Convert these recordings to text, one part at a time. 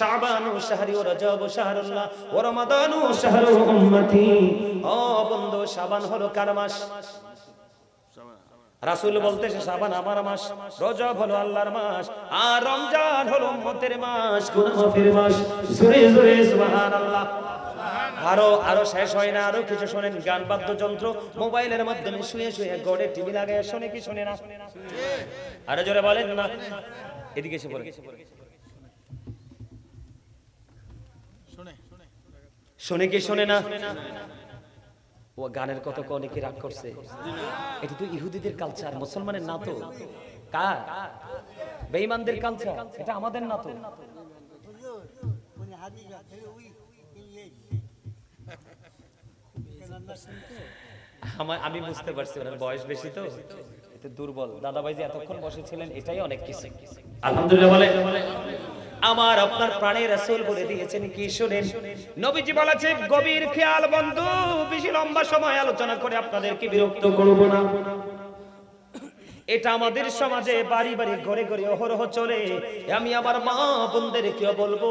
শাবানু শাহরি ও রজব শাহরুল্লাহ ও রমাদানু শাহরু উম্মতি। ও বন্ধু, শাবান হলো কার মাস? রাসূল বলতেছে, শাবান আমার মাস, রজব হলো আল্লাহর মাস, আর রমজান হলো উম্মতের মাস মাস? জোরে জোরে, সুবহানাল্লাহ। আরও আরও শেষ হয় না, আরও কিছু শোনেন, গান, বাদ্যযন্ত্র, মোবাইলের মাধ্যমে শুয়ে শুয়ে গড়ে টিভি লাগায়, শোনে কি শোনে না? আরও জোরে বলেন না। এদিকে এসে বলেন শোনে কি শোনে না? ও গানের কত অনেকে রাগ করছে? এটা তো ইহুদিদের কালচার মুসলমানের না তো। কার? বেঈমানদের কালচার এটা আমাদের না তো। আমি বুঝতে পারছি ওনার বয়স বেশি তো। এতে দুর্বল। দাদাভাই যে এতক্ষণ বসেছিলেন এটাই অনেক কিছু। আলহামদুলিল্লাহ বলে আমার আপনার প্রাণের রাসূল বলে দিয়েছেন, কি শুনেন? নবীজি বলেছে গভীর খেয়াল বন্ধু, বেশি লম্বা সময় আলোচনা করে আপনাদেরকে বিরক্ত করব না। এটা আমাদের সমাজে বাড়ি বাড়ি, ঘরে ঘরে অহরহ চলে। আমি আমার মা বোনদেরকে বলব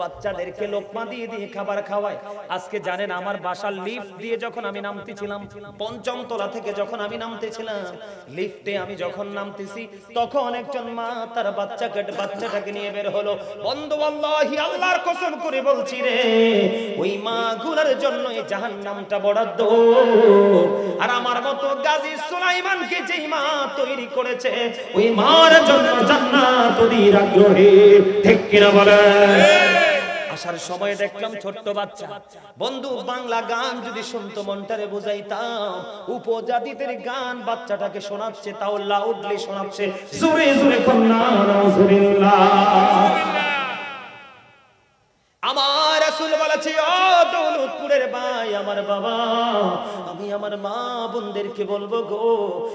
বাচ্চাদেরকে লোকমা দিয়ে দিয়ে খাবার খাওয়ায়। আজকে জানেন আমার বাসার লিফট দিয়ে যখন আমি নামতেছিলাম, পঞ্চম তলা থেকে যখন আমি নামতেছিলাম, লিফটে আমি যখন নামতেছি, তখন একজন মা তার বাচ্চাকে, বাচ্চাটাকে নিয়ে বের হলো। বন্ধু, আল্লাহি, আল্লাহর কসম করে বলছি রে, ওই মা গুলার জন্য এই জাহান্নামটা বরাদ্দ। আর আমার মতো গাজী সুলাইমানকে যেই মা তৈরি করেছে, ওই মার জন্য জান্নাত ওদের আগ্রহে ঠিক কিনা বলে আসার সময় দেখলাম ছোট্ট বাচ্চা। বন্ধু, বাংলা গান যদি শুনতো মনটারে বুঝাইতাম। উপজাতিদের গান বাচ্চাটাকে শোনাচ্ছে, তাও লাউডলি শোনাচ্ছে। জোরে জোরে কন্যা আমার রাসূল বলেছে, ও দৌলতপুরের ভাই, আমার বাবা আমার মা বোনদেরকে বলব গো,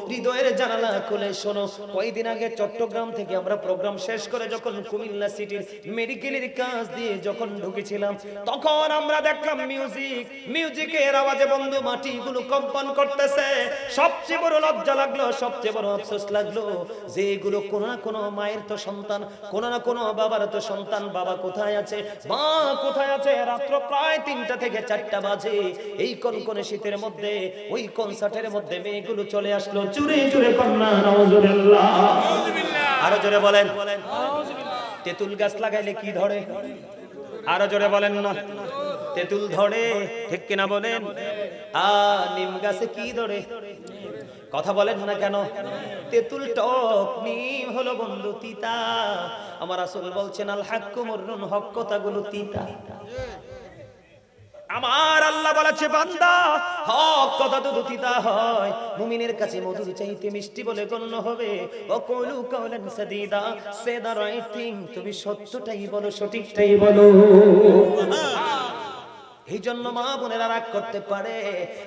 হৃদয়ের জানালা খুলে শোনো। কয়েকদিন আগে চট্টগ্রাম থেকে আমরা প্রোগ্রাম শেষ করে যখন কুমিল্লা সিটির মেডিকেলের কাজ দিয়ে যখন ঢুকেছিলাম, তখন আমরা দেখলাম মিউজিক মিউজিকের আওয়াজে বন্ধু মাটিগুলো কম্পন করতেছে। সবচেয়ে বড় লজ্জা লাগল, সবচেয়ে বড় আফসোস লাগল যে এগুলো কোনো না কোনো মায়ের তো সন্তান, কোনো না কোনো বাবার তো সন্তান। বাবা কোথায় আছে? মা কোথায় আছে? রাত্র প্রায় তিনটা থেকে চারটা বাজে। এই কনকনে শীতের মধ্যে ওই কনসার্টের মধ্যে মেয়েগুলো চলে আসলো। চুরে চুরে কন্যা আরও জোরে বলেন। তেঁতুল গাছ লাগাইলে কি ধরে? আরও জোরে বলেন না। তেঁতুল ধরে ঠিক কিনা বলেন? আ নিম গাছে কি ধরে? কথা বলেন না কেন? তেঁতুল টক নিম হলো বন্ধু তিতা। আমার আসল বলছেন আল হাক্কু মুররুন হক কথাগুলো তিতা। আমার আল্লাহ বলেছে, বান্দা, হক কথা তো দুতিতা হয়। মুমিনের কাছে মধুর চাইতে মিষ্টি বলে গণ্য হবে। ও কলু কলেন সাদিদা সে দা রাইট থিং তুমি সত্যটাই বলো, সঠিকটাই বলো। এই জন্য মা বোনেরা রাগ করতে পারে।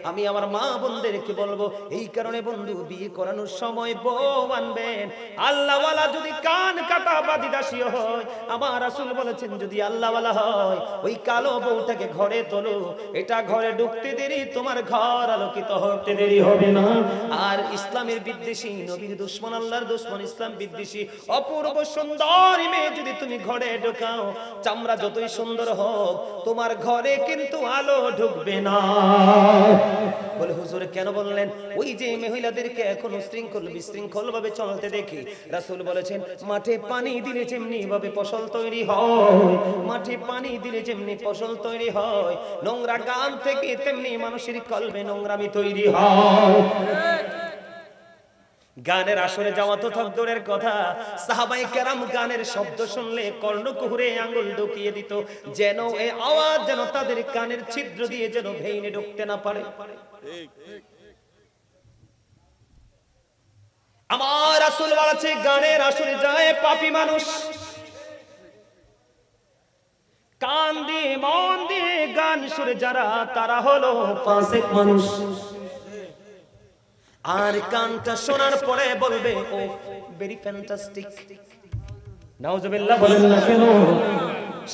আমি আমার মা বোনদেরকে বলব, এই কারণে বন্ধু, বিয়ে করানোর সময় বউ আনবেন। আল্লাহওয়ালা যদি কান কাটা বাদি দাসী হয়, আমার রাসূল বলেছেন যদি আল্লাহওয়ালা হয়, ওই কালো বউটাকে ঘরে তোলো। এটা ঘরে ঢুকতে দেরি, তোমার ঘর আলোকিত হতে দেরি হবে না। আর ইসলামের বিদ্বেষী, নবীর দুশ্মন, আল্লাহর দুশ্মন, ইসলাম বিদ্বেষী, অপূর্ব সুন্দর মেয়ে যদি তুমি ঘরে ঢোকাও, চামড়া যতই সুন্দর হোক, তোমার ঘরে কিন্তু আলো ঢুকবে না। বলে হুজুর কেন বললেন? ওই যে মহিলাদেরকে এখন শৃঙ্খল বিশৃঙ্খল ভাবে চলতে দেখি। রাসুল বলেছেন, মাঠে পানি দিলে যেমনি ভাবে ফসল তৈরি হয়, মাঠে পানি দিলে যেমনি ফসল তৈরি হয়, নোংরা গান থেকে তেমনি মানুষের কলবে নোংরামি তৈরি হয়। গানের আসরে যাওয়া তো থকদরের কথা। সাহাবাই কেরাম গানের শব্দ শুনলে কর্ণকুহুরে আঙ্গুল ঢুকিয়ে দিত, যেন এই আওয়াজ যেন তাদের কানের ছিদ্র দিয়ে যেন ভেইনে ঢুকতে না পারে। আমার আসল বলেছে গানের আসরে যায় পাপি মানুষ। কান দিয়ে, মন দিয়ে গান সুরে যারা, তারা হলো ফাসিক মানুষ। আর গানটা শোনার পরে বলবে, ও ভেরি ফ্যান্টাস্টিক নাউজুবিল্লাহ বলেন না কেন?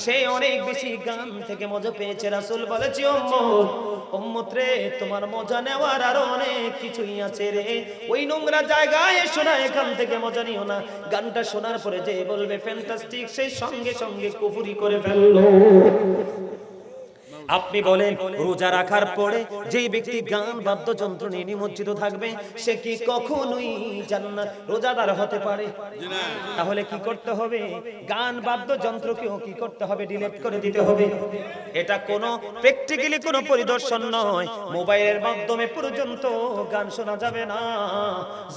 সে অনেক বেশি গান থেকে মজা পেয়েছে, রাসূল বলেছে উম্মত রে তোমার মজা নেওয়ার আরও অনেক কিছুই আছে রে। ওই নোংরা জায়গায় এসো না, এখান থেকে মজা নিও না। গানটা শোনার পরে যে বলবে ফ্যান্টাস্টিক সেই সঙ্গে সঙ্গে কুফুরি করে ফেলল। আপনি বলেন রোজা রাখার পরে যেই ব্যক্তি গান বাদ্যযন্ত্র নিয়ে নিমজ্জিত থাকবে সে কি কখনোই জান্নাত রোজাদার হতে পারে? তাহলে কি করতে হবে? গান বাদ্যযন্ত্রকেও কি করতে হবে? ডিলিট করে দিতে হবে। এটা কোনো প্র্যাকটিক্যালি কোনো পরিদর্শন নয়। মোবাইলের মাধ্যমে পর্যন্ত গান শোনা যাবে না।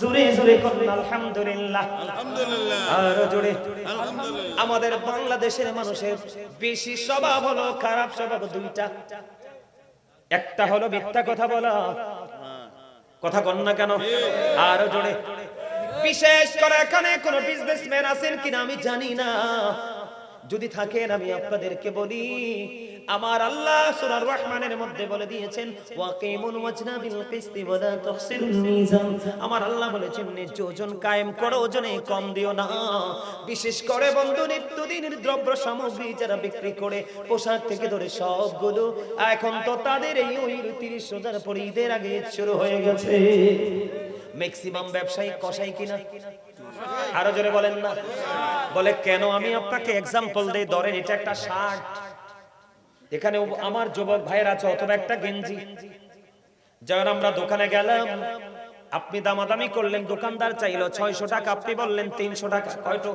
জোরে জোরে করুন আলহামদুলিল্লাহ। আলহামদুলিল্লাহ। আর জোরে। আলহামদুলিল্লাহ। আমাদের বাংলাদেশের মানুষের বেশি স্বভাব হলো খারাপ স্বভাব দুইটা। একটা হলো মিথ্যা কথা বলা। কথা কন না কেন? আরও জোরে। বিশেষ করে এখানে কোন বিজনেসম্যান আছেন কিনা আমি জানি না। যদি থাকেন আমি আপনাদেরকে বলি আমার আল্লাহ সূরার রহমানের মধ্যে বলে দিয়েছেন ওয়াকিমুন ওয়াজনা বিল কিসতি ওয়ালা তুহসিনুল মিজান। আমার আল্লাহ বলেছেন ন্যায্য ওজন কায়েম করো, ওজনে কম দিও না। বিশেষ করে বন্ধু, নিত্যদিনের দ্রব্য সামগ্রী যারা বিক্রি করে, পোশাক থেকে ধরে সবগুলো, এখন তো তাদের এই ওই তিরিশ হাজার পরে আগে শুরু হয়ে গেছে। ম্যাক্সিমাম ব্যবসায়ী কষাই কিনা? আরও জোরে বলেন না। বলে, কেন আমি আপনাকে এক্সাম্পল দেই ধরেন, এটা একটা শার্ট? এখানে আমার যুবক ভাইয়ের আছে, অথবা একটা গেঞ্জি। যখন আমরা দোকানে গেলাম, আপনি দামাদামি করলেন, দোকানদার চাইলো ছয়শো টাকা, আপনি বললেন তিনশো টাকা, কয়টো?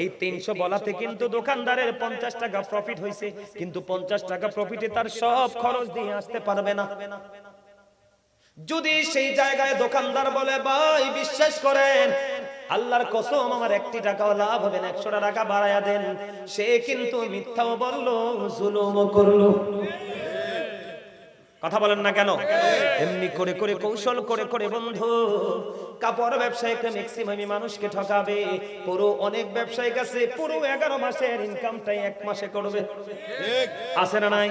এই তিনশো বলাতে কিন্তু দোকানদারের পঞ্চাশ টাকা প্রফিট হয়েছে কিন্তু পঞ্চাশ টাকা প্রফিটে তার সব খরচ দিয়ে আসতে পারবে না। যদি সেই জায়গায় দোকানদার বলে, ভাই, বিশ্বাস করেন আল্লাহর কসম, আমার একটি টাকাও লাভ হবে না একশো টাকা বাড়াইয়া দেন। সে কিন্তু মিথ্যাও বলল, জুলুমও করল। কথা বলেন না কেন? এমনি করে করে কৌশল করে করে বন্ধু, কাপড় ব্যবসায়ীকে ম্যাক্সিমামই মানুষকে ঠকাবে। পুরো অনেক ব্যবসায়িক আছে পুরো এগারো মাসের ইনকামটাই এক মাসে করবে। আছে না নাই?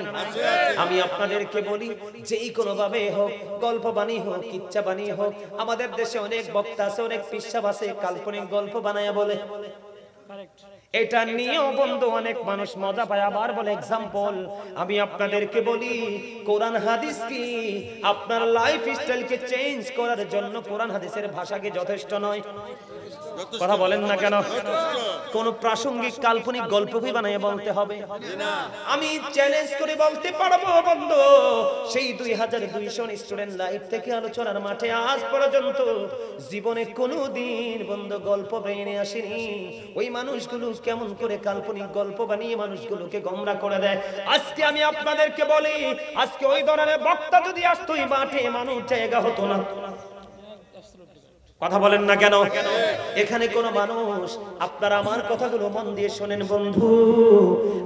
আমি আপনাদেরকে বলি, যেই কোনো ভাবে হোক, গল্প বাণী হোক ইচ্ছা বাণী হোক, আমাদের দেশে অনেক বক্তা আছে, অনেক পিসাব আছে, কাল্পনিক গল্প বানায়া বলে। এটা নিয়েও বন্ধু অনেক মানুষ মজা পায়। আবার বলে এক্সাম্পল আমি আপনাদেরকে বলি, কোরআন হাদিস কি? আপনার লাইফ স্টাইলকে চেঞ্জ করার জন্য কোরআন হাদিসের ভাষাকে যথেষ্ট নয়? কথা বলেন না কেন? কোন প্রাসঙ্গিক কাল্পনিক গল্প কি বানিয়ে বলতে হবে। আমি চ্যালেঞ্জ করে বলতে পারব, বন্ধু। সেই দুই হাজার দুইশো স্টুডেন্ট লাইফ থেকে আলোচনার মাঠে আজ পর্যন্ত জীবনে কোনো দিন বন্ধু, গল্প বেরিয়ে আসেনি। ওই মানুষগুলো কেমন করে কাল্পনিক গল্প বানিয়ে মানুষগুলোকে গমরা করে দেয়? আজকে আমি আপনাদেরকে বলি, আজকে ওই ধরনের বক্তা যদি আসতো মাঠে মানুষ জায়গা হতো না। কথা বলেন না কেন? এখানে কোন মানুষ আপনারা আমার কথাগুলো মন দিয়ে শোনেন বন্ধু।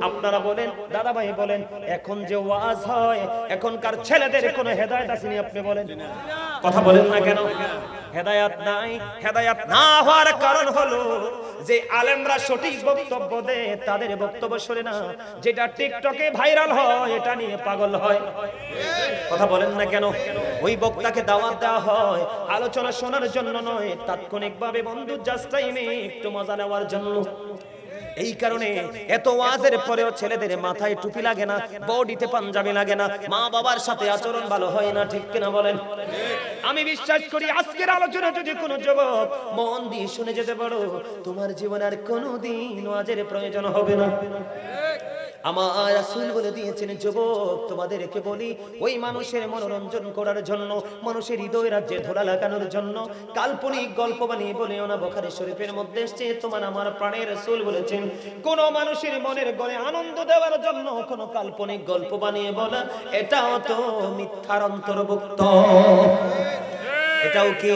আপনারা বলেন দাদা ভাই বলেন এখন যে ওয়াজ হয় এখনকার ছেলেদের কোনো হেদায়ত আসেনি আপনি বলেন। কথা বলেন না কেন? হেদায়াত নাই, হেদায়াত না হওয়ার কারণ হলো যে আলেমরা সঠিক বক্তব্য দেয়, তাদের বক্তব্য শোনে না। যেটা টিকটকে ভাইরাল হয়, এটা নিয়ে পাগল হয়। কথা বলেন না কেন? ওই বক্তাকে দাওয়াত দেওয়া হয়। আলোচনা শোনার জন্য নয়, তাৎক্ষণিকভাবে বন্ধু জাস্ট টাইমে একটু মজা নেওয়ার জন্য। এই কারণে এত ওয়াজের পরেও ছেলেদের মাথায় টুপি লাগে না, বডিতে পাঞ্জাবি লাগে না, মা বাবার সাথে আচরণ ভালো হয় না, ঠিক কিনা বলেন? আমি বিশ্বাস করি আজকের আলোচনা যদি কোনো যুবক মন দিয়ে শুনে যেতে পারো, তোমার জীবনে আর কোনোদিন ওয়াজের প্রয়োজন হবে না। আমার রাসূল বলে দিয়েছেন, যুবক, তোমাদেরকে বলি, ওই মানুষের মনোরঞ্জন করার জন্য, মানুষের হৃদয় রাজ্যে ধরা লাগানোর জন্য, কাল্পনিক গল্প বানিয়ে বলেও না, বোখারি শরীফের মধ্যে এসছে, তোমার আমার প্রাণের রাসূল বলেছেন, কোন মানুষের মনের গলে আনন্দ দেওয়ার জন্য কোন কাল্পনিক গল্প বানিয়ে বলা, এটাও তো মিথ্যার অন্তর্ভুক্ত। এটাও কি?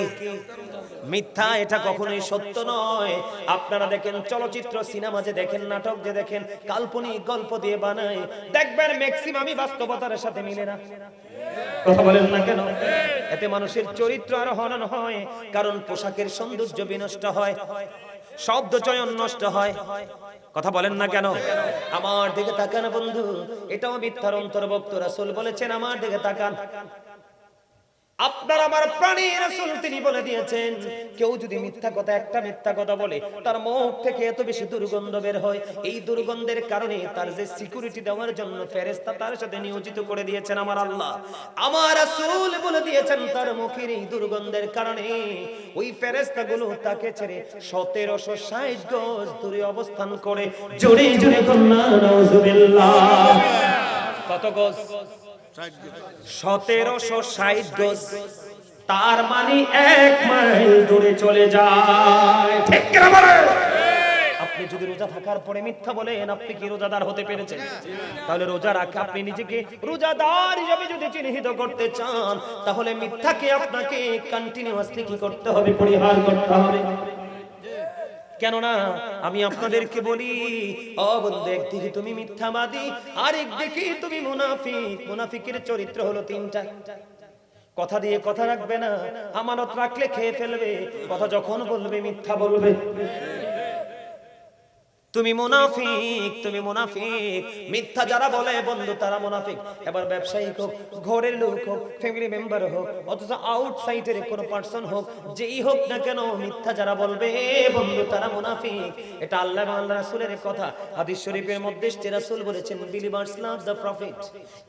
মিথ্যা, এটা কখনোই সত্য নয়। আপনারা দেখেন, চলচ্চিত্র, সিনেমা যে দেখেন, নাটক যে দেখেন, কাল্পনিক গল্প দিয়ে বানায়, দেখবেন ম্যাক্সিমামই বাস্তবতার সাথে মিলে না। কথা বলেন না কেন? এতে মানুষের চরিত্র আর হনন হয়, কারণ পোশাকের সৌন্দর্য বিনষ্ট হয়, শব্দ চয়ন নষ্ট হয়। কথা বলেন না কেন? আমার দিকে তাকান বন্ধু, এটাও মিথ্যার অন্তর্ভুক্ত রাসূল বলেছেন, আমার দিকে তাকান। আপনার আমার প্রাণী রাসূল তিনি বলে দিয়েছেন, কেউ যদি মিথ্যা কথা, একটা মিথ্যা কথা বলে, তার মুখ থেকে এত বেশি দুর্গন্ধ বের হয়। এই দুর্গন্ধের কারণে তার যে সিকিউরিটি দেওয়ার জন্য ফেরেশতা তার সাথে নিয়োজিত করে দিয়েছেন আমার আল্লাহ। আমার রাসূল বলে দিয়েছেন, তার মুখের এই দুর্গন্ধের কারণে ওই ফেরেশতাগুলো তাকে ছেড়ে 1760 গজ দূরে অবস্থান করে, জোরে জোরে কত গজ। সতেরোশো ষাট গজ তার মানে এক মাইল দূরে চলে যায়। ঠিক আপনি যদি রোজা থাকার পরে মিথ্যা বলেন আপনি কি রোজাদার হতে পেরেছেন? তাহলে রোজা রাখে আপনি নিজেকে রোজাদার হিসেবে যদি চিহ্নিত করতে চান তাহলে মিথ্যাকে আপনাকে কন্টিনিউয়াসলি কি করতে হবে? পরিহার করতে হবে। কেননা আমি আপনাদেরকে বলি একদিকে তুমি মিথ্যাবাদী আর একদিকে তুমি মুনাফি মুনাফিকের চরিত্র হলো তিনটা। কথা দিয়ে কথা রাখবে না, আমানত রাখলে খেয়ে ফেলবে, কথা যখন বলবে মিথ্যা বলবে। তুমি মুনাফিক তুমি মুনাফিক। মিথ্যা যারা বলে বন্ধু তারা মুনাফিক। এবার ব্যবসায়িক হোক ঘরের লোক হোক ফ্যামিলি মেম্বার হোক অথচ আউটসাইডের কোনো পার্সন হোক যেই হোক না কেন মিথ্যা যারা বলবে বন্ধু তারা মুনাফিক। এটা আল্লাহ আল্লাহ রাসূলের কথা। হাদিস শরীফের মধ্যে এসছে রাসূল বলেছেন বিলিভার্স লাভ দ্য প্রফিট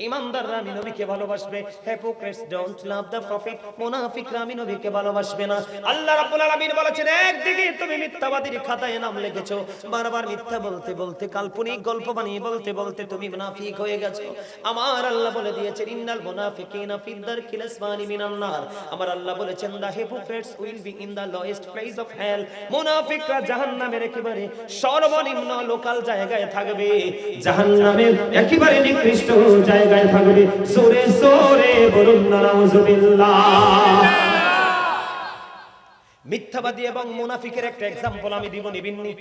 ইমানদাররা আমি নবীকে ভালোবাসবে। Hypocrites don't love the prophet মুনাফিকরা আমি নবীকে ভালোবাসবে না। আল্লাহ রাব্বুল আলামিন বলেছেন একদিকে তুমি মিথ্যাবাদীর খাতায় নাম লিখেছো বারবার মিথ্যা বলতে বলতে, কাল্পনিক গল্প বানিয়ে বলতে বলতে তুমি মুনাফিক হয়ে গেছো। আমার আল্লাহ বলে দিয়েছেন, ইন্নাল মুনাফিকিনা ফি দারকিল আসমানি মিনান নার। আমার আল্লাহ বলেছেন the hypocrites will be in the lowest place of hell. মুনাফিকরা জাহান্নামের একেবারে সর্বনিম্ন লোকাল জায়গায় থাকবে। জাহান্নামের একেবারে নিকৃষ্ট জায়গায় থাকবে। জোরে জোরে বলুন না নাউজুবিল্লাহ। মিথ্যাবাদী এবং মুনাফিকের একটা এক্সাম্পল আমি দিব নিবিন্নি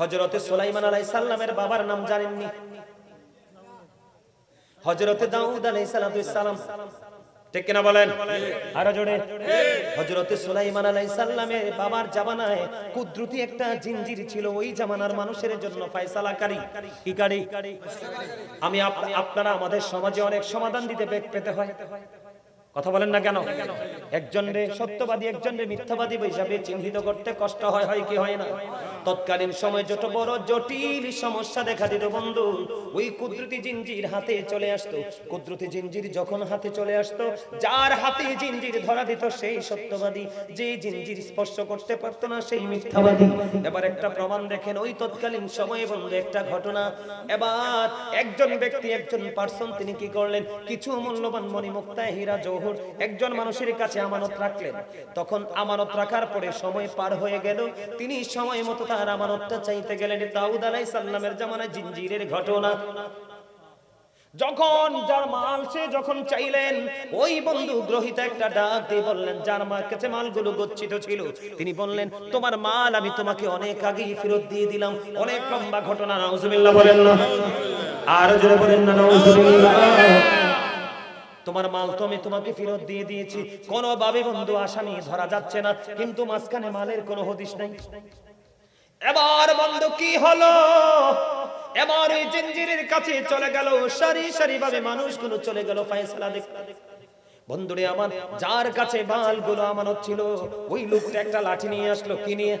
হযরতে সুলাইমান আলাইহিস সালামের বাবার নাম জানেননি? হযরতে দাউদ আলাইহিস সালাম। ঠিক কিনা বলেন? আরও জোরে। হযরতে সুলাইমান আলাইহিস সালামের বাবার জামানায় কুদরতি একটা জিনজির ছিল ওই জামানার মানুষের জন্য ফয়সালাকারী। কি কারি? আমি আপনারা আমাদের সমাজে অনেক সমাধান দিতে পেতে হয়। কথা বলেন না কেন? একজন রে সত্যবাদী, একজন রে মিথ্যাবাদী হিসাবে চিহ্নিত করতে কষ্ট হয় হয় কি হয় না? তৎকালীন সময় যত বড় জটিল সমস্যা দেখা দিত বন্ধু, ওই কুদরতি জিনজির হাতে চলে আসতো। কুদরতি জিনজির যখন হাতে চলে আসতো, যার হাতে জিনজির ধরা দিত সেই সত্যবাদী। যে জিনজির স্পর্শ করতে পারতো না সেই মিথ্যাবাদী। এবার একটা প্রমাণ দেখেন, ওই তৎকালীন সময়ে বন্ধু, একটা ঘটনা। এবার একজন ব্যক্তি, একজন পার্সন তিনি কি করলেন? কিছু মূল্যবান মণিমুক্তা হীরা জৌহর একজন মানুষের কাছে আমানত রাখলেন। তখন আমানত রাখার পরে সময় পার হয়ে গেল। তিনি সময় মতো তার আমানতটা চাইতে গেলেন। দাউদ আলাইহিস সালামের জামানায় জিনজিরের ঘটনা। যখন যার মাল সে যখন চাইলেন, ওই বন্ধু গ্রহিত একটা ডাক দিয়ে বললেন, যার মার কাছে মালগুলো গচ্ছিত ছিল। তিনি বললেন, তোমার মাল আমি তোমাকে অনেক আগেই ফেরত দিয়ে দিলাম। অনেক লম্বা ঘটনা, নাউজুবিল্লাহ বলেন না। আর বলেন না, নাউজুবিল্লাহ। তোমার মাল তো আমি তোমাকে ফেরত দিয়ে দিয়েছি। কোনোভাবে বন্ধু আসামি ধরা যাচ্ছে না, কিন্তু মাঝখানে মালের কোনো হদিস নাই। এবার বন্ধু, কি হলো? এবার ওই জঞ্জিরের কাছে চলে গেল। সারি সারি ভাবে মানুষগুলো চলে গেল ফায়সালা দেখতে। বন্ধুরে আমার, যার কাছে বালগুলো আমানত ছিল, ওই লোকটা একটা লাঠি নিয়ে আসলো। কি নিয়ে?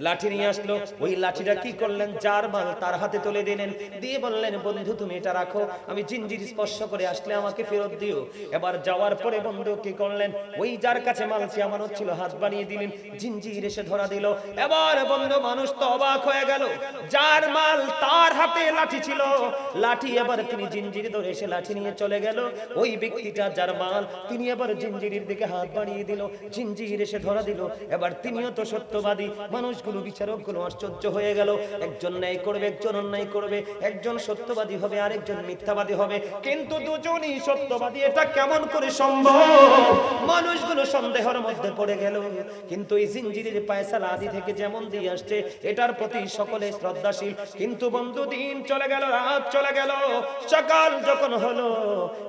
লাঠি নিয়ে আসলো। ওই লাঠিটা কি করলেন? যার মাল তার হাতে তুলে দিলেন। দিয়ে বললেন, বন্ধু, তুমি এটা রাখো। আমি জিনজির স্পর্শ করে আসলে আমাকে ফেরত দিও। এবার যাওয়ার পরে বন্ধু কি করলেন? ওই যার কাছে মাল সে আমানত ছিল, হাত বানিয়ে দিলেন। জিনজির এসে ধরা দিল। এবার বন্ধু, মানুষ তো অবাক হয়ে গেল। যার মাল তার হাতে লাঠি ছিল। লাঠি এবার তিনি জিনজির ধরে এসে লাঠি নিয়ে চলে গেল। ওই ব্যক্তিটা যার মাল। তিনি এবার জিনজিরির দিকে হাত বাড়িয়ে দিল। জিনজির এসে ধরা দিল। এবার তিনিও তো সত্যবাদী। মানুষগুলো আশ্চর্য হয়ে গেল। একজন ন্যায় করবে, একজন অন্যায় করবে। একজন সত্যবাদী হবে, আরেকজন মিথ্যাবাদী হবে। কিন্তু দুজনই সত্যবাদী। এটা কেমন করে সম্ভব? মানুষগুলো সন্দেহের মধ্যে পড়ে গেল। কিন্তু এই জিনজিরের পায়সালা আদি থেকে যেমন দিয়ে আসছে, এটার প্রতি সকলে শ্রদ্ধাশীল। কিন্তু বন্ধু, দিন চলে গেল, রাত চলে গেল। সকাল যখন হলো,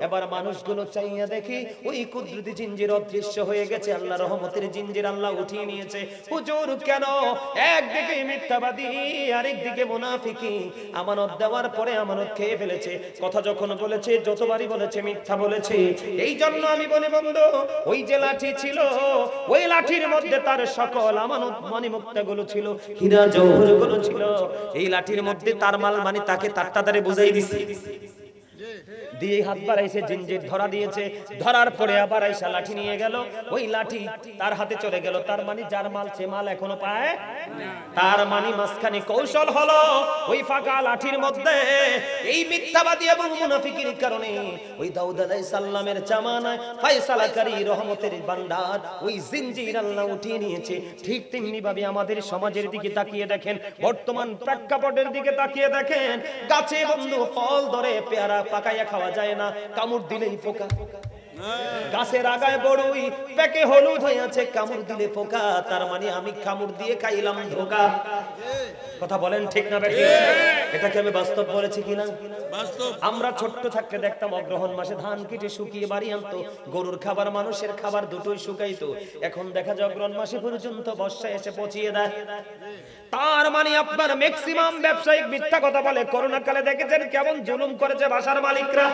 এবার মানুষগুলো চাইয়া দেখি ওই কুদরতি জিঞ্জির অদৃশ্য হয়ে গেছে। আল্লাহ রহমতের জিঞ্জির আল্লাহ উঠিয়ে নিয়েছে। হুজুর, কেন? একদিকে মিথ্যাবাদী, আরেকদিকে মুনাফিকি। আমানত দেওয়ার পরে আমানত খেয়ে ফেলেছে। কথা যখন বলেছে, যতবারই বলেছে, মিথ্যা বলেছে। এই জন্য আমি বলি, বন্ধু, ওই যে লাঠি ছিল, ওই লাঠির মধ্যে তার সকল আমানত মানি মুক্তাগুলো ছিল, হীরা জওহরগুলো ছিল। এই লাঠির মধ্যে তার মাল মানে তাকে তার তাড়াতাড়ি বুঝাই দিছি। দিয়ে হাত বাড়াইছে, জিঞ্জির ধরা দিয়েছে। ধরার পরে আবার আইসা লাঠি নিয়ে গেল। ওই লাঠি তার হাতে চলে গেল। তার মানে যার মাল সে মাল এখনও পায় তার মানে মাঝখানে কৌশল হলো ওই ফাঁকা লাঠির মধ্যে এই মিথ্যাবাদী এবং মুনাফিকির কারণে ওই দাউদ আলাইহিস সালামের জামানায় ফয়সালাকারী রহমতের ভান্ডার ওই জিঞ্জির আল্লাহ উঠিয়ে নিয়েছে। ঠিক তেমনি ভাবে আমাদের সমাজের দিকে তাকিয়ে দেখেন, বর্তমান প্রেক্ষাপটের দিকে তাকিয়ে দেখেন, গাছে বন্ধু ফল ধরে পেয়ারা পাকাইয়া খাওয়া যায় না। কামড় দিলেই পোকা। গাছের আগায় বড়ই পেকে হলুদ হয়ে আছে কামড় দিলে পোকা তার মানে আমি কামড় দিয়ে খাইলাম ধোকা। কথা বলেন ঠিক না বেটি এটাকে আমি বাস্তব বলেছি কিনা? আমরা ছোট্ট থাকতে দেখতাম অগ্রহণ মাসে ধান কেটে শুকিয়ে বাড়ি আনতো গরুর খাবার মানুষের খাবার দুটোই শুকাইতো। এখন দেখা যায় অগ্রহণ মাসে পর্যন্ত বর্ষা এসে পচিয়ে দেয়। তার মানে আপনার ম্যাক্সিমাম ব্যবসায়িক মিথ্যা কথা বলে করোনা কালে দেখেছেন কেমন জুলুম করেছে বাসার মালিকরা?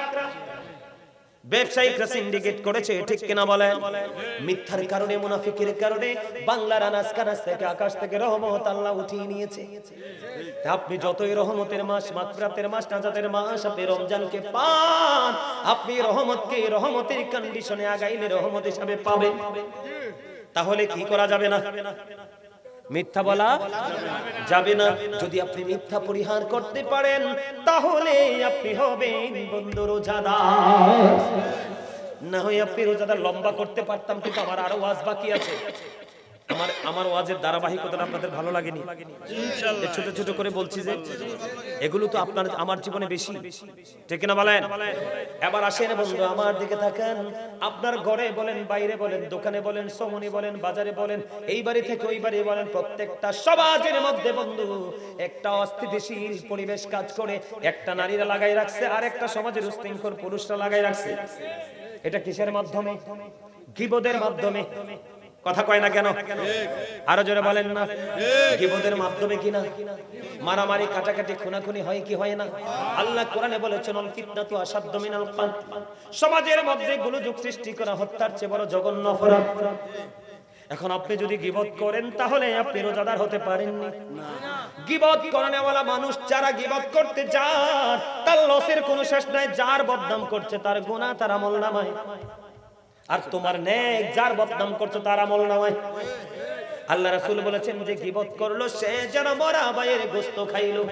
ব্যবসায়িকরা সিন্ডিকেট করেছে ঠিক কিনা বলেন? মিথ্যার কারণে মুনাফিকের কারণে বাংলার আনাজ কানাজ থেকে আকাশ থেকে রহমত আল্লাহ উঠিয়ে নিয়েছে। আপনি যতই রহমতের মাস মাগফিরাতের মাস নাজাতের মাস আপনি রমজানকে পান আপনি রহমতকে রহমতের কন্ডিশনে আগাইলে রহমত হিসাবে পাবেন। তাহলে কি করা যাবে না? মিথ্যা বলা যাবে না। যদি আপনি মিথ্যা পরিহার করতে পারেন, তাহলে আপনি হবেন বন্ধু রোজাদার। না হয় আপনি রোজাদার লম্বা করতে পারতাম, কিন্তু আমার আরও ওয়াজ বাকি আছে। আমার আমার ওয়াজের ধারাবাহিকতা আপনাদের ভালো লাগেনি? ছোট ছোট করে বলছি যে এগুলো তো আপনার আমার জীবনে বেশি। ঠিক না বলেন? এবার আসেন বন্ধু আমার দিকে থাকেন আপনার ঘরে বলেন বাইরে বলেন দোকানে বলেন সমনি বলেন বাজারে বলেন এই বাড়ি থেকে ওই বাড়ি বলেন প্রত্যেকটা সমাজের মধ্যে বন্ধু একটা অস্থিতিশীল পরিবেশ কাজ করে একটা নারীরা লাগাই রাখছে আর একটা সমাজের উশৃঙ্খল পুরুষরা লাগাই রাখছে। এটা কিসের মাধ্যমে? গিবদের মাধ্যমে। কথা কয় না কেন? আরও জোরে বলেন না। গিবদের মাধ্যমে কিনা মারামারি, কাটাকাটি, খুনাখুনি হয় কি হয় না? আল্লাহ কোরআনে বলেছেন, অল ফিতনাতু আসাদ্দু মিনাল কাতল সমাজের মধ্যে গোলযোগ সৃষ্টি করা হত্যার চেয়ে বড় জঘন্য অপরাধ। এখন আপনি যদি গিবত করেন, তাহলে আপনি রোজাদার হতে পারেন পারেননি। গিবত করানেওয়ালা মানুষ যারা গিবত করতে যার, তার লসের কোনো শেষ নাই। যার বদনাম করছে, তার গুনাহ, তার আমল নামায়। আর তোমার নেক যার বদনাম করছ তার আমল নামায়। আল্লাহ রাসূল বলেছেন যে গিবত করল, সে যেন মরা ভাইয়ের গোস্ত খাইলো।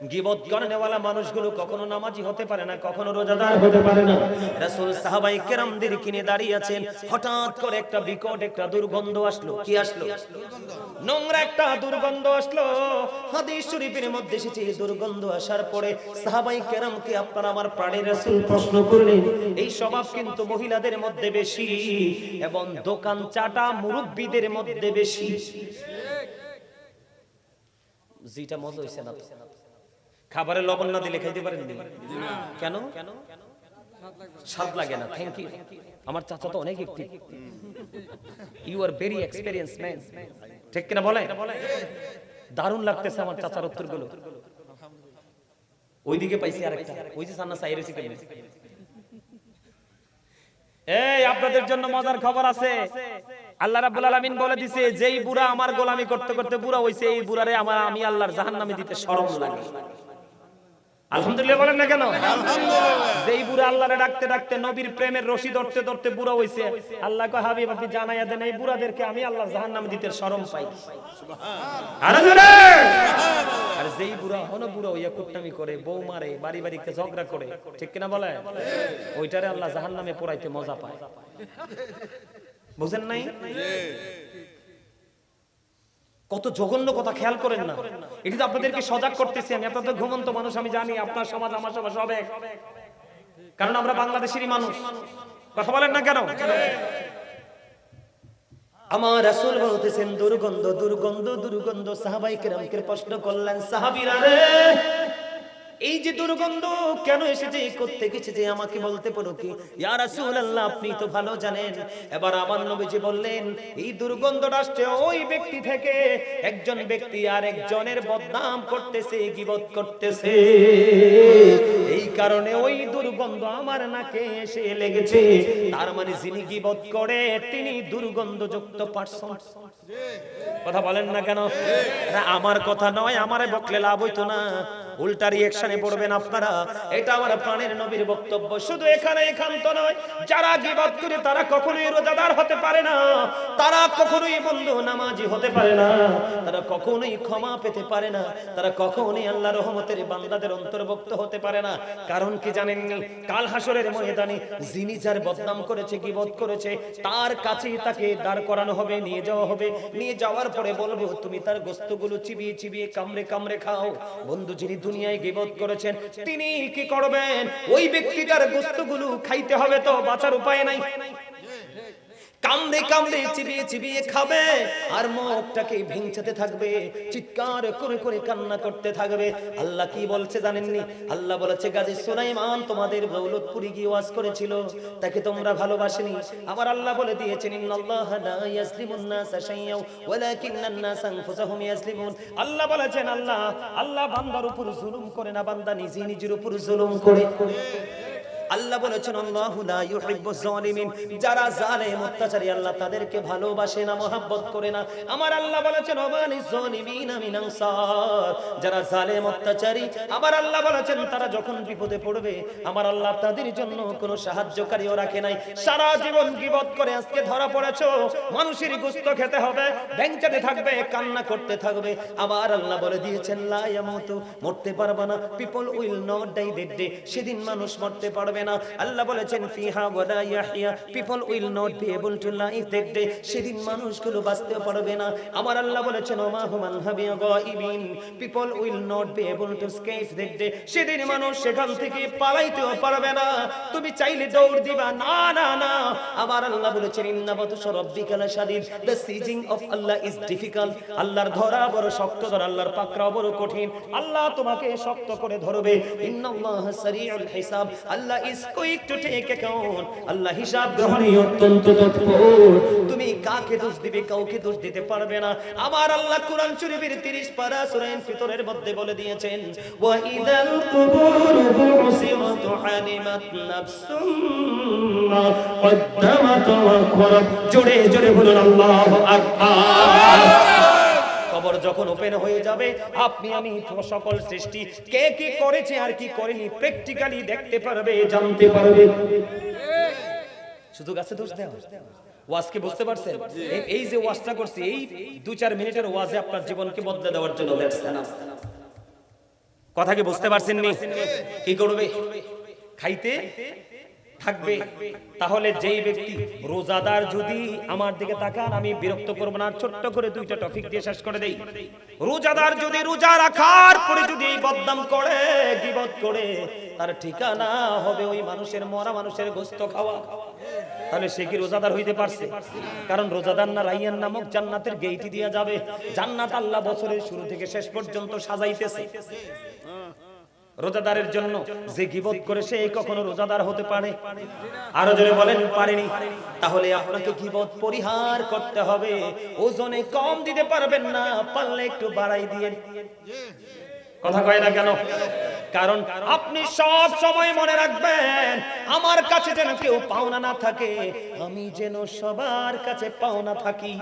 গিবত করেনেওয়ালা মানুষগুলো কখনো নামাজি হতে পারে না কখনো রোজাদার হতে পারে না। রাসূল সাহাবাই কেরামদের কিনে দাঁড়িয়ে আছেন। হঠাৎ করে একটা বিকট একটা দুর্গন্ধ আসলো। কি আসলো? নোংরা একটা দুর্গন্ধ আসলো। হাদিস শরীফের মধ্যে এসেছে এই দুর্গন্ধ আসার পরে সাহাবাই কেরামকে আপনারা আমার প্রাণের রাসূল প্রশ্ন করলেন এই স্বভাব কিন্তু মহিলাদের মধ্যে বেশি এবং দোকান চাটা মুরব্বীদের মধ্যে বেশি? জিটা মজা হইছে না। খাবারে লবণ না দিলে খাইতে পারেন? কেন? স্বাদ লাগে না থ্যাংক ইউ আমার চাচা তো অনেক একটি ইউ আর ভেরি ম্যান ঠিক কিনা বলে দারুণ লাগতেছে আমার চাচার ওইদিকে পাইছি ওই যে সান্না সাইরে এই, আপনাদের জন্য মজার খবর আছে। আল্লাহ রাব্বুল আলামিন বলে দিছে, যেই বুড়া আমার গোলামি করতে করতে বুড়া হইছে, এই বুড়ারে আমার আমি আল্লাহর জাহান্নামে দিতে শরম লাগে। আলহামদুলিল্লাহ বলেন না কেন? যেই বুড়া আল্লাহরে ডাকতে ডাকতে নবীর প্রেমের রশি ধরতে ধরতে বুড়া হইছে, আল্লাহ কয়, হাবিব, আপনি জানাইয়া দেন, এই বুড়াদেরকে আমি আল্লাহর জাহান্নামে দিতে শরম পাই। আরে যেই বুড়া হন বুড়া হইয়া করে, বউ মারে, বাড়ি বাড়িতে ঝগড়া করে, ঠিক কিনা বলে ওইটারে আল্লাহ জাহান্নামে পোড়াইতে মজা পায়। বুঝেন নাই? কত জঘন্য কথা খেয়াল করেন না। এটি তো আপনাদেরকে সজাগ করতেছি। আমি আপনাদের ঘুমন্ত মানুষ, আমি জানি আপনার সমাজ আমার সমাজ সব এক কারণ আমরা বাংলাদেশেরই মানুষ। কথা বলেন না কেন? আমার রাসূল বলতেছেন, দুর্গন্ধ দুর্গন্ধ দুর্গন্ধ। সাহাবাই কেরামকে প্রশ্ন করলেন, সাহাবীরা রে এই যে দুর্গন্ধ, কেন এসেছে? করতে গেছে যে আমাকে বলতে পারো কি? আপনি তো ভালো জানেন। এবার আমার নবীজি বললেন, এই দুর্গন্ধটা আসছে ওই ব্যক্তি থেকে। একজন ব্যক্তি আর একজনের বদনাম করতেছে, গিবত করতেছে। এই কারণে ওই দুর্গন্ধ আমার নাকে এসে লেগেছে। তার মানে যিনি গিবত করে, তিনি দুর্গন্ধযুক্ত পার্সন কথা বলেন না কেন? আমার কথা নয়, আমারে বকলে লাভ হইতো না। উল্টা রিয়েকশনে পড়বেন আপনারা। এটা আমার প্রাণের নবীর বক্তব্য। শুধু এখানে একান্ত নয়, যারা গিবত করে তারা কখনোই রোজাদার হতে পারে না। তারা কখনোই বন্ধু নামাজি হতে পারে না। তারা কখনোই ক্ষমা পেতে পারে না। তারা কখনোই আল্লাহ রহমতের বান্দাদের অন্তর্ভুক্ত হতে পারে না। কারণ কি জানেননি? কাল হাসরের ময়দানে যিনি যার বদনাম করেছে, গিবত করেছে, তার কাছেই তাকে দাঁড় করানো হবে, নিয়ে যাওয়া হবে। নিয়ে যাওয়ার পরে বলব, তুমি তার গোস্তগুলো চিবিয়ে চিবিয়ে কামড়ে কামড়ে খাও। বন্ধু, যিনি দুনিয়ায় গিবত করেছেন, তিনি কি করবেন? ওই ব্যক্তিটার গোস্তগুলো খাইতে হবে তো, বাঁচার উপায় নাই। কামড়ে কামড়ে চিবিয়ে চিবিয়ে খাবে, আর মুখটাকে ভেঙচাতে থাকবে, চিৎকার করে করে কান্না করতে থাকবে। আল্লাহ কি বলছে জানেননি? আল্লাহ বলেছে, গাজী সুলাইমান তোমাদের দৌলতপুরি গিয়ে ওয়াজ করেছিল, তাকে তোমরা ভালোবাসেনি। আমার আল্লাহ বলে দিয়েছেন, ইন্নাল্লাহ লা ইয়াসলিমুন নাসা শাইয়াও ওয়ালাকিন্নান নাসা আনফুসাহুম ইয়াসলিমুন আল্লাহ বলেছেন, আল্লাহ আল্লাহ বান্দার উপর জুলুম করে না, বান্দা নিজে নিজের উপর জুলুম করে। আল্লাহ বলেছেন যারা জালেম, অত্যাচারী, আল্লাহ তাদেরকে ভালোবাসে না, মহব্বত করে না। আমার আল্লাহ বলেছেন যারা জালেম, অত্যাচারী, আমার আল্লাহ বলেছেন, তারা যখন বিপদে পড়বে, আমার আল্লাহ তাদের জন্য কোনো সাহায্যকারীও রাখে নাই। সারা জীবন গিবত করে আজকে ধরা পড়েছো, মানুষের গোশত খেতে হবে ব্যাংচাতে থাকবে, কান্না করতে থাকবে। আমার আল্লাহ বলে দিয়েছেন, লা ইয়ামুতু, মরতে পারবে না। People will not die that day. সেদিন মানুষ মরতে পারবে না। আল্লাহ বলেছেন, ফিহা ওয়ালা ইয়াহইয়া। People will not be able to live that day সেদিন মানুষগুলো বাঁচতে পারবে না। আমার আল্লাহ বলেছেন, ওমা হুমান হাবি গাইবিন। People will not be able to escape that day সেদিন মানুষ সেখান থেকে পালাইতেও পারবে না। তুমি চাইলে দৌড় দিবা। না না না। আমার আল্লাহ বলেছেন ইন্নাবাতু রাব্বিকাল শাদীদ the seizing of Allah is difficult আল্লাহর ধরা বড় শক্ত ধর, আল্লাহর পাকড়া বড় কঠিন। আল্লাহ তোমাকে শক্ত করে ধরবে। ইন্নাল্লাহ সারিউল হিসাব। Allah is quick to take account আল্লাহ হিসাব গ্রহণে অত্যন্ত তৎপর। তুমি কাকে দোষ দিবে কাউকে দোষ দিতে পারবে না। আমার আল্লাহ কোরআন শরীফের 30 পারা সূরা ফিতরের মধ্যে বলে দিয়েছেন ওয়া ইদাল কুবুর বুসিরাত আলিমাত নাফসুম মা ওয়া আখরাত জোরে জোরে বলুন আল্লাহু আকবার। কবর যখন ওপেন হয়ে যাবে, আপনি, আমি, সকল সৃষ্টি, কে, কি করেছে আর কি করেনি প্র্যাকটিক্যালি দেখতে পারবে, জানতে পারবে। শুধু গাছে দোষ দেওয়া। ওয়াজকে বুঝতে পারছেন? এই- যে ওয়াজটা করছি, এই দু চার মিনিটের ওয়াজে আপনার জীবনকে বদলে দেওয়ার জন্য। কথা কি বুঝতে পারছেন কি করবে? খাইতে? থাকবে, তাহলে যেই ব্যক্তি রোজাদার যদি আমার দিকে তাকান, আমি বিরক্ত করব না। ছোট্ট করে দুইটা টপিক দিয়ে শেষ করে দেই। রোজাদার যদি রোজা রাখার পরে যদি বদনাম করে, গিবত করে, তার ঠিকানা হবে ওই মানুষের মরা মানুষের গোস্ত খাওয়া। তাহলে সে কি রোজাদার হইতে পারছে? কারণ রোজাদার না রাইয়ান নামক জান্নাতের গেইটি দিয়া যাবে। জান্নাত আল্লাহ বছরের শুরু থেকে শেষ পর্যন্ত সাজাইতেছে। রোজাদারের জন্য যে গিবত করে সে কখনো রোজাদার হতে পারে? আরও জোরে বলেন, পারেনি। তাহলে আপনাকে গিবত পরিহার করতে হবে। ওজনে কম দিতে পারবেন না, পারলে একটু বাড়াই দিয়ে কথা কয় না কেন? কারণ আপনি সব সময় মনে রাখবেন, আমার কাছে যেন কেউ পাওনা না থাকে, আমি যেন সবার কাছে পাওনা থাকি।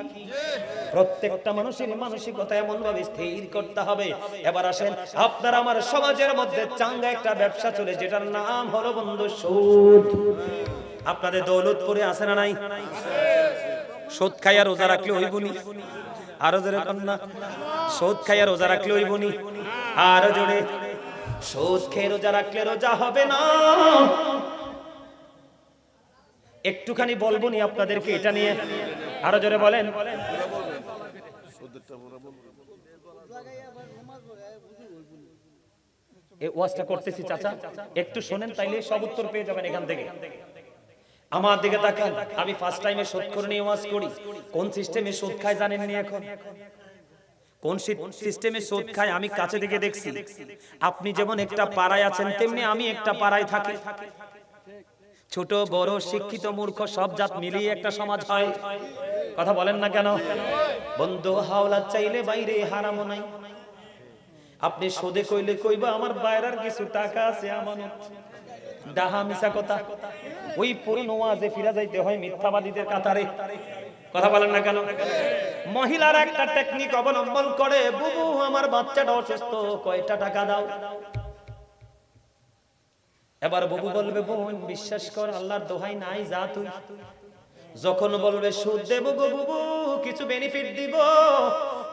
প্রত্যেকটা মানুষের মানসিকতা এমন ভাবে স্থির করতে হবে। এবার আসেন, আপনার আমার সমাজের মধ্যে চাঙ্গা একটা ব্যবসা চলে, যেটার নাম হলো বন্ধু সুদ। আপনাদের দৌলতপুরে আছে না নাই? সুদ খাইয়া রোজা রাখলে হইবনি? আরও জোরে কন্যা সুদ খাইয়া রোজা রাখলে হইবনি? আরও জোরে। সুদ খেয়ে রোজা রাখলে রোজা হবে না। একটুখানি বলব নি আপনাদেরকে এটা নিয়ে। আরও জোরে বলেন। এই ওয়াজটা করতেছি, চাচা। একটু শোনেন, তাইলে সব উত্তর পেয়ে যাবেন এখান থেকে। আমার দিকে তাকান। আমি ফার্স্ট টাইমে সুদ করে নিয়ে ওয়াজ করি। কোন সিস্টেমে সুদ খায় জানেন নি এখন? কোন সিস্টেমে সুদ খায়? আমি কাছে থেকে দেখছি। আপনি যেমন একটা পাড়ায় আছেন, তেমনি আমি একটা পাড়ায় থাকি। ছোট, বড়, শিক্ষিত, মূর্খ, সব জাত মিলিয়ে একটা সমাজ হয়। কথা বলেন না কেন? বন্ধু, হাওলা চাইলে বাইরে হারামো নাই। আপনি সোদে কইলে কইবা, আমার বাইরের কিছু টাকা আছে, আমানত। ডাহা মিশা কথা। ওই পুরনো ওয়াজে ফিরা যাইতে হয় মিথ্যাবাদীদের কাতারে। কথা বলেন না কেন? মহিলার একটা টেকনিক অবলম্বন করে, বুবু, আমার বাচ্চাটা অসুস্থ কয়টা টাকা দাও? এবার বুবু বলবে, বোন, বিশ্বাস কর, আল্লাহর দোহাই নাই, যা তুই। যখন বলবে, সুদ দেব গো বুবু, কিছু বেনিফিট দিব।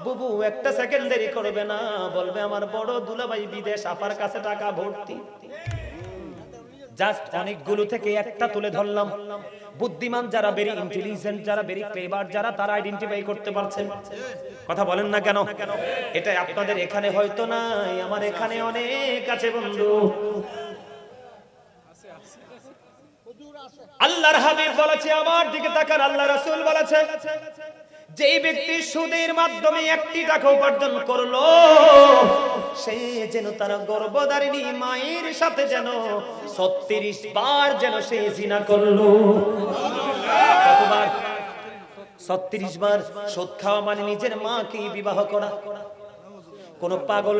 বুবু একটা সেকেন্ড দেরি করবে না, বলবে, আমার বড় দুলাভাই বিদেশ, আপার কাছে টাকা ভর্তি। জাস্ট অনেকগুলো থেকে একটা তুলে ধরলাম। বুদ্ধিমান যারা বেরি ইন্টেলিজেন্ট যারা বেরি ক্লেভার যারা, তারা আইডেন্টিফাই করতে পারছেন। কথা বলেন না কেন? এটা আপনাদের এখানে হয়তো নাই, আমার এখানে অনেক আছে বন্ধু। আল্লাহর হাবিব বলেছে, আমার দিকে তাকান আল্লাহ রাসূল বলেছে। যেই ব্যক্তি সুদের মাধ্যমে একটি টাকা উপার্জন করল, সে যেন তার গর্ভধারিণী মায়ের সাথে যেন ছত্রিশ বার যেন সে জিনা করল। ছত্রিশ বার সৎ খাওয়া মানে নিজের মাকে বিবাহ করা। কোন পাগল